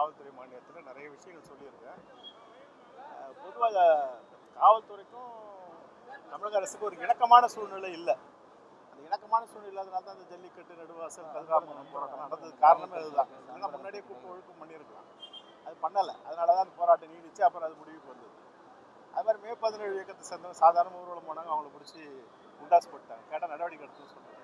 காவல்துறை மாநிலத்தில் நிறைய விஷயங்கள் சொல்லியிருக்கேன். பொதுவாக காவல்துறைக்கும் தமிழக அரசுக்கு ஒரு இணக்கமான சூழ்நிலை இல்லை. அந்த இணக்கமான சூழ்நிலை இல்லாதனால தான் அந்த ஜல்லிக்கட்டு நடுவாசல் கதிராமங்கலம் போராட்டம் நடந்தது காரணமே அதுதான். நாங்கள் முன்னாடியே கூப்பிட்டு ஒழுக்கம் பண்ணியிருக்கலாம். அது பண்ணலை. அதனால தான் அந்த போராட்டம் நீடிச்சு அப்புறம் அது முடிவுக்கு வந்தது. அது மாதிரி மே பதினேழு இயக்கத்தை சேர்ந்தவங்க சாதாரண ஊர்வலம் போனாங்க அவங்கள பிடிச்சி உண்டாசு போட்டாங்க கேட்டால் நடவடிக்கை எடுத்துன்னு சொல்கிறாங்க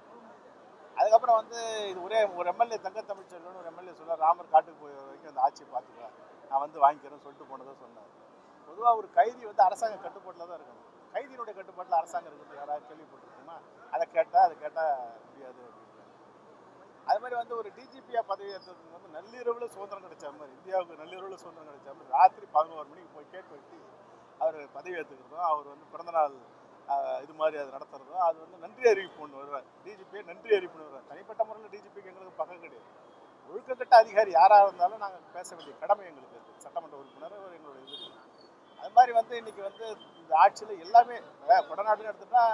அதுக்கப்புறம் வந்து இது ஒரே ஒரு எம்எல்ஏ தங்க தமிழ்ச்செல்வன் ஒரு எம்எல்ஏ சொல்ல ராமர் காட்டுக்கு போய் வரைக்கும் அந்த ஆட்சியை பார்த்துக்கலாம் நான் வந்து வாங்கிக்கிறேன்னு சொல்லிட்டு போனதை சொன்னார். பொதுவாக ஒரு கைதி வந்து அரசாங்க கட்டுப்பாட்டில் தான் இருக்கணும். கைதியினுடைய கட்டுப்பாட்டில் அரசாங்கம் இருக்குது யாராவது கேள்விப்பட்டிருக்கோமா அதை கேட்டால் அதை கேட்டால் முடியாது அப்படின்றாங்க அது மாதிரி வந்து ஒரு டிஜிபியாக பதவி ஏற்றதுக்கு வந்து நள்ளிரவில் சுதந்திரம் கிடைச்ச மாதிரி இந்தியாவுக்கு நள்ளிரவில் சுதந்திரம் கிடைச்ச மாதிரி ராத்திரி பதினோரு மணிக்கு போய் கேட்டு வெட்டி அவர் பதவி ஏற்றுக்கிறதும் அவர் வந்து பிறந்தநாள் இது மாதிரி அது நடத்துறதோ. அது வந்து நன்றி அறிவிப்பு ஒன்று வருவார். டிஜிபியை நன்றி அறிவிப்பு வருவார். தனிப்பட்ட முறையில் டிஜிபிக்கு எங்களுக்கு பக்கம் கிடையாது. ஒழுக்கக்கட்ட அதிகாரி யாராக இருந்தாலும் நாங்கள் பேச வேண்டிய கடமை எங்களுக்கு இருக்குது சட்டமன்ற உறுப்பினர் எங்களுடைய இது. அது மாதிரி வந்து இன்னைக்கு வந்து இந்த ஆட்சியில் எல்லாமே கொடநாடுன்னு எடுத்துட்டா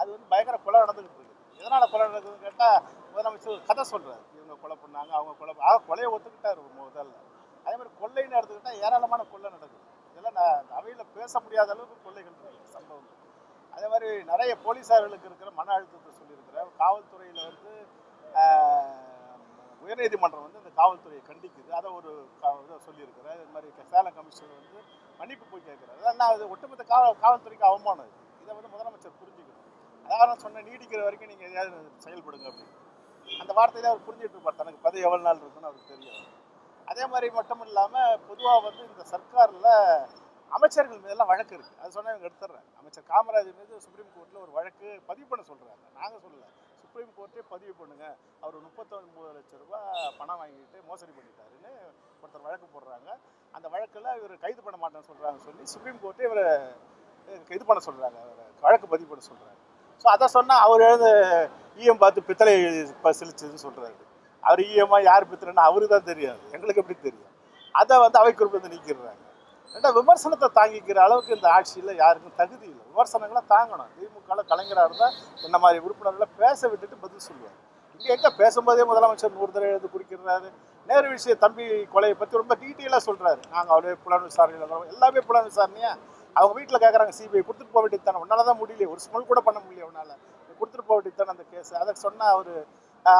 அது வந்து பயங்கர கொலை நடந்துகிட்டு இருக்கு எதனால் கொலை நடக்குதுன்னு கேட்டால் முதலமைச்சர் கதை சொல்கிறார் இவங்க கொலை பண்ணாங்க அவங்க கொலை ஆக கொலையை ஒத்துக்கிட்டார் ஒரு முதல்ல. அதே மாதிரி கொள்ளைன்னு எடுத்துக்கிட்டால் ஏராளமான கொள்ளை நடக்குது. இதெல்லாம் நான் அவையில் பேச முடியாத அளவுக்கு கொள்ளைகள் சம்பவம் மாதிரி நிறைய போலீஸார்களுக்கு இருக்கிற மன அழுத்தத்தை சொல்லியிருக்கிறார். காவல்துறையில் வந்து உயர்நீதிமன்றம் வந்து இந்த காவல்துறையை கண்டிக்குது. அதை ஒரு சொல்லியிருக்கிறார். இது மாதிரி சேலம் கமிஷனர் வந்து மன்னிப்பு போய் கேட்குறாரு. அதெல்லாம் அது ஒட்டுமொத்த காவல் காவல்துறைக்கு அவமானம் இது. இதை வந்து முதலமைச்சர் புரிஞ்சுக்கணும். அதாவது நான் சொன்னேன் நீடிக்கிற வரைக்கும் நீங்கள் எதையாவது செயல்படுங்க அப்படின்னு. அந்த வார்த்தையில அவர் புரிஞ்சுட்டு இருப்பார் தனக்கு பதவி எவ்வளோ நாள் இருக்குன்னு அவருக்கு தெரியும் அதே மாதிரி மட்டும் இல்லாமல் பொதுவாக வந்து இந்த சர்க்காரில் அமைச்சர்கள் மீதெல்லாம் வழக்கு இருக்குது அது சொன்னால் இவங்க எடுத்துடுறேன் அமைச்சர் காமராஜர் மீது சுப்ரீம் கோர்ட்டில் ஒரு வழக்கு பதிவு பண்ண சொல்கிறாங்க நாங்கள் சொல்லலை. சுப்ரீம் கோர்ட்டே பதிவு பண்ணுங்க. அவர் முப்பத்தொன்பது லட்சம் ரூபா பணம் வாங்கிட்டு மோசடி பண்ணிட்டாருன்னு ஒருத்தர் வழக்கு போடுறாங்க. அந்த வழக்கில் இவர் கைது பண்ண மாட்டேன்னு சொல்கிறாங்க சொல்லி சுப்ரீம் கோர்ட்டே இவரை அஹ், இது பண்ண சொல்கிறாங்க வழக்கு பதிவு பண்ண சொல்கிறாங்க ஸோ அதை சொன்னால் அவர் எழுத ஈயம் பார்த்து பித்தளை பரிசீலிச்சதுன்னு சொல்கிறாரு அவர் ஈயமாக யார் பித்தளைன்னு அவருக்கு தான் தெரியாது. எங்களுக்கு எப்படி தெரியும்? அதை வந்து அவை குறிப்பிட்டு நீக்கிடுறாங்க. ரெண்டா விமர்சனத்தை தாங்கிக்கிற அளவுக்கு இந்த ஆட்சியில் யாருக்கும் தகுதி இல்லை. விமர்சனங்களை தாங்கணும். திமுக கலைஞராக இருந்தால் இந்த மாதிரி உறுப்பினர்களை பேச விட்டுட்டு பதில் சொல்லுவார். இங்கே எங்கே பேசும்போதே முதலமைச்சர் நூறு தடவை எழுந்து குடிக்கிறாரு. நேரு விஷய தம்பி கொலையை பற்றி ரொம்ப டீட்டெயிலாக சொல்கிறாரு நாங்கள் அவரே புலன் விசாரணையில் எல்லாமே புலன் விசாரணையா? அவங்க வீட்டில் கேட்குறாங்க சிபிஐ கொடுத்துட்டு போக வேண்டியது தானே. உன்னால தான் முடியல ஒரு ஸ்மெல் கூட பண்ண முடியல உன்னால். கொடுத்துட்டு போக வேண்டியது தானே அந்த கேஸ் அதை சொன்னால் அவர்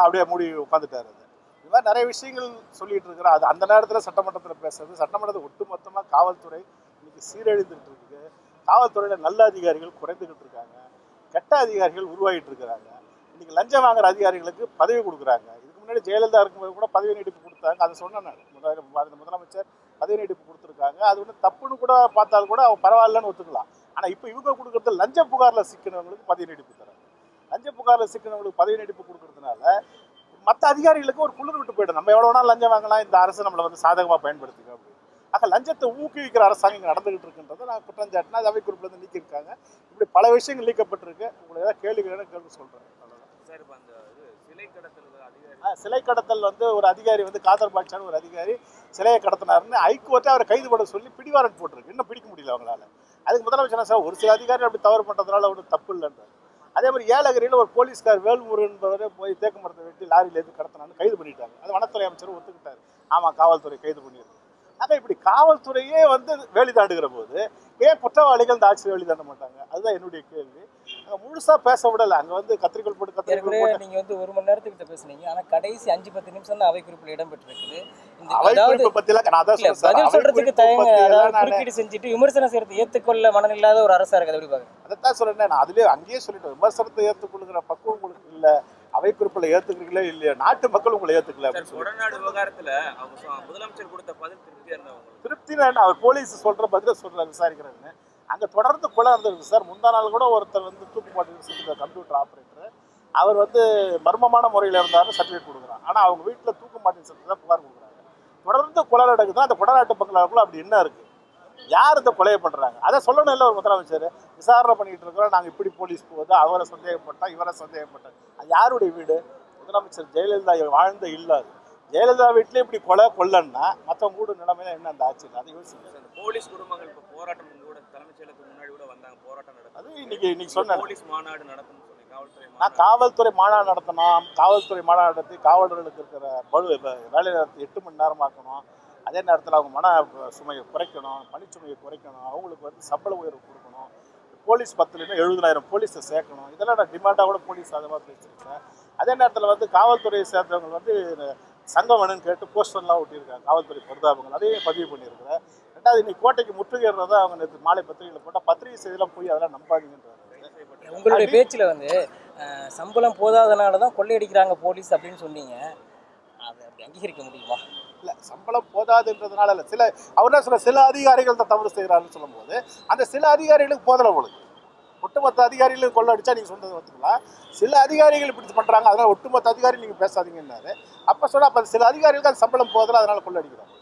அப்படியே மூடி உட்காந்துட்டார் அது. இது மாதிரி நிறைய விஷயங்கள் சொல்லிட்டு இருக்கிறோம் அது அந்த நேரத்தில் சட்டமன்றத்தில் பேசுறது. சட்டமன்றத்தை ஒட்டுமொத்தமாக காவல்துறை இன்னைக்கு சீரழிந்துட்டு இருக்கு. காவல்துறையில் நல்ல அதிகாரிகள் குறைந்துகிட்டு இருக்காங்க. கெட்ட அதிகாரிகள் உருவாகிட்டு இருக்கிறாங்க. இன்னைக்கு லஞ்சம் வாங்குற அதிகாரிகளுக்கு பதவி கொடுக்குறாங்க. இதுக்கு முன்னாடி ஜெயலலிதா இருக்கும்போது கூட பதவி நீட்டிப்பு கொடுத்தாங்க. அதை சொன்னேன் முதல் முதலமைச்சர் பதவி நீட்டிப்பு கொடுத்துருக்காங்க. அது ஒன்று தப்புன்னு கூட பார்த்தாலும் கூட அவங்க பரவாயில்லன்னு ஒத்துக்கலாம். ஆனால் இப்போ இவங்க கொடுக்குறது லஞ்ச புகாரில் சிக்கினவங்களுக்கு பதவி நீட்டிப்பு தராங்க. லஞ்ச புகாரில் சிக்கினவங்களுக்கு பதவி நீட்டிப்பு கொடுக்கறதுனால மற்ற அதிகாரிகளுக்கு ஒரு குளிர் விட்டு போயிடும் நம்ம எவ்வளோ வேணாலும் லஞ்சம் வாங்கலாம் இந்த அரசு நம்மளை வந்து சாதகமாக பயன்படுத்துங்க அப்படின்னு. ஆக லஞ்சத்தை ஊக்குவிக்கிற அரசாங்கம் இங்கே நடந்துகிட்டு இருக்குன்றதை நான் குற்றம் சாட்டினா அது அவை குறிப்பில் நீக்கியிருக்காங்க. இப்படி பல விஷயங்கள் நீக்கப்பட்டிருக்கு. உங்களுக்கு ஏதாவது கேள்வி கேட்க கேள்வி சொல்கிறேன் சிலை கடத்தல் சிலை கடத்தல் வந்து ஒரு அதிகாரி வந்து காதர் பாட்சான்னு ஒரு அதிகாரி சிலையை கடத்தினாருன்னு ஹைகோர்ட்டே அவரை கைது பண்ண சொல்லி பிடிவாரண்ட் போட்டிருக்கு. இன்னும் பிடிக்க முடியல அவங்களால. அதுக்கு முதலமைச்சர் சார் ஒரு சில அதிகாரி அப்படி தவறு பண்ணுறதுனால ஒன்றும் தப்பு இல்லைன்றார். அதே மாதிரி ஏலகிரியில் ஒரு போலீஸ்கார் வேல்முருகன் என்பவரை போய் தேக்க மரத்தை வெட்டி லாரியில் எது கடத்தினான்னு கைது பண்ணிட்டாங்க அது வனத்துறை அமைச்சர் ஒத்துக்கிட்டாரு. ஆமாம் காவல்துறை கைது பண்ணியிருக்கு ஆக இப்படி காவல்துறையே வந்து வேலி தாண்டுகிற போது ஏன் குற்றவாளிகள் இந்த ஆட்சியில் வேலி தாண்ட மாட்டாங்க? அதுதான் என்னுடைய கேள்வி. அங்கே முழுசாக பேச விடலை. அங்கே வந்து கத்திரிக்கோள் போட்டு கத்திரிக்கோள் ஏற்கனவே போட்டு நீங்க வந்து ஒரு மணி நேரத்துக்கு கிட்ட பேசுனீங்க. ஆனா கடைசி அஞ்சு பத்து நிமிஷம் தான் அவை குறிப்பில் இடம் பெற்றிருக்குது அதாவது நான் அதான். பதில் குறிப்பு தயங்க அதாவது குறுக்கீடு செஞ்சுட்டு விமர்சனம் செய்யறது ஏத்துக்கொள்ள மனநில்லாத ஒரு அரசா இருக்கு எப்படி பாக்குறேன் அதைத்தான் சொல்றேன். நான் அதுலயே அங்கேயே சொல்லிட்டேன். விமர்சனத்தை ஏத்துக்கொள்ளுகிற பக்குவம் உங்களுக்கு இல்ல. அவை குறிப்பில் ஏத்துக்கிறீங்களே இல்லையா? நாட்டு மக்கள் உங்களை ஏத்துக்கல விவகாரத்துல அவங்க முதலமைச்சர் கொடுத்த பதில் திருப்தியா இருந்தவங்க திருப்தி நான் அவர் போலீஸ் சொல்ற பதில சொல்றாரு விசாரிக்கிறேன்னு அங்கே தொடர்ந்து கொலை நடந்திருக்கு சார். முந்தா நாள் கூட ஒருத்தர் வந்து தூக்கு போட்டு கம்ப்யூட்டர் ஆப்ரேட்டர் அவர் வந்து மர்மமான முறையில் இருந்தாலும் சர்டிஃபிகேட் கொடுக்குறான் ஆனால் அவங்க வீட்டில் தூக்கு மாட்டி செஞ்சு தான் புகார் கொடுக்குறாங்க. தொடர்ந்து கொலை நடக்குது அந்த கொடநாட்டு பங்களாவுக்குள்ள அப்படி என்ன இருக்குது யார் இந்த கொலையை பண்ணுறாங்க அதை சொல்லணும் இல்லை ஒரு முதலமைச்சர். விசாரணை பண்ணிகிட்டு இருக்கிறோம். நாங்கள் இப்படி போலீஸ் போகுது அவரை சந்தேகப்பட்டா இவரை சந்தேகப்பட்டா அது யாருடைய வீடு? முதலமைச்சர் ஜெயலலிதா வாழ்ந்த இல்லாது ஜெயலலிதா வீட்டிலே இப்படி கொலை கொல்லன்னா மற்றவங்க கூட நிலைமையில என்ன அந்த ஆட்சியில் அதை யோசிங்க. போலீஸ் குடும்பங்கள் இப்போ போராட்டம் தலைமைச் செயலகத்துக்கு முன்னாடி கூட வந்தாங்க போராட்டம் நடக்குது. அது இன்னைக்கு இன்னைக்கு சொன்னேன். போலீஸ் மாநாடு காவல்துறை நான் காவல்துறை மாநாடு நடத்தணும் காவல்துறை மாநாடு நடத்தி காவலர்களுக்கு இருக்கிற வ- வேலை நேரத்தை எட்டு மணி நேரம் ஆக்கணும் அதே நேரத்தில் அவங்க மன சுமையை குறைக்கணும் பணிச்சுமையை குறைக்கணும் அவங்களுக்கு வந்து சம்பள உயர்வு கொடுக்கணும். போலீஸ் பத்துலேயுமே எழுபதாயிரம் போலீஸை சேர்க்கணும். இதெல்லாம் நான் டிமாண்டாக கூட போலீஸ் அதை மாதிரி வச்சுருக்கேன் அதே நேரத்தில் வந்து காவல்துறையை சேர்ந்தவங்க வந்து சங்கம் வேணும்னு கேட்டு போஸ்டர்லாம் ஒட்டியிருக்காங்க. காவல்துறை பரிதாபங்கள். அதையும் பதிவு பண்ணியிருக்கிறேன் ரெண்டாவது இன்னைக்கு கோட்டைக்கு முற்றுகைறதை அவங்க நேற்று மாலை பத்திரிகையில் போட்டால் பத்திரிகை செய்திலாம் போய் அதெல்லாம் நம்பாதீங்கன்றாங்க உங்களுடைய பேச்சில் வந்து சம்பளம் போதாதனால தான் கொள்ளையடிக்கிறாங்க போலீஸ் அப்படின்னு சொன்னீங்க. அதை அப்படி அங்கீகரிக்க முடியுமா? இல்லை சம்பளம் போதாதுன்றதுனால இல்லை. சில அவர் என்ன சொல்ல சில அதிகாரிகள் தான் தவறு செய்கிறாருன்னு சொல்லும்போது அந்த சில அதிகாரிகளுக்கு போதலை உங்களுக்கு ஒட்டுமொத்த அதிகாரிகளுக்கு கொள்ளடிச்சா நீங்கள் சொன்னதை ஒத்துக்கலாம் சில அதிகாரிகள் இப்படி பண்ணுறாங்க அதனால் ஒட்டுமொத்த அதிகாரி நீங்கள் பேசாதீங்கன்னாரு. அப்போ சொன்னா அப்போ சில அதிகாரிகளுக்கு அது சம்பளம் போதலை அதனால் கொள்ளடிக்கிறாங்க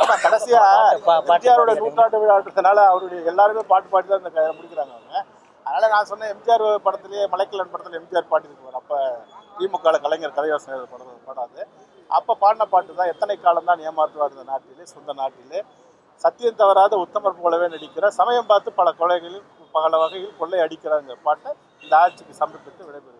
ஆமா கடைசியா பாட்டு, பாட்டு எம்ஜிஆரோட நூற்றாண்டு விழான்றதுனால அவருடைய எல்லாருமே பாட்டு பாடி தான் இந்த முடிக்கிறாங்க அவங்க. அதனால நான் சொன்னேன் எம்ஜிஆர் படத்திலேயே மலைக்கல்லன் படத்துல எம்ஜிஆர் பாடிருக்குவார் அப்ப திமுக கலைஞர் கலைவாசன் படம் பாடாது. அப்ப பாடின பாட்டு தான் எத்தனை காலம் தான் ஏமாற்றுவார் இந்த நாட்டிலே சொந்த நாட்டிலே. சத்தியம் தவறாத உத்தமர் போலவே நடிக்கிற சமயம் பார்த்து பல கொலைகளில் பல வகையில் கொள்ளை அடிக்கிறாங்க பாட்டை இந்த ஆட்சிக்கு சமர்ப்பித்து விடைபெறுவேன்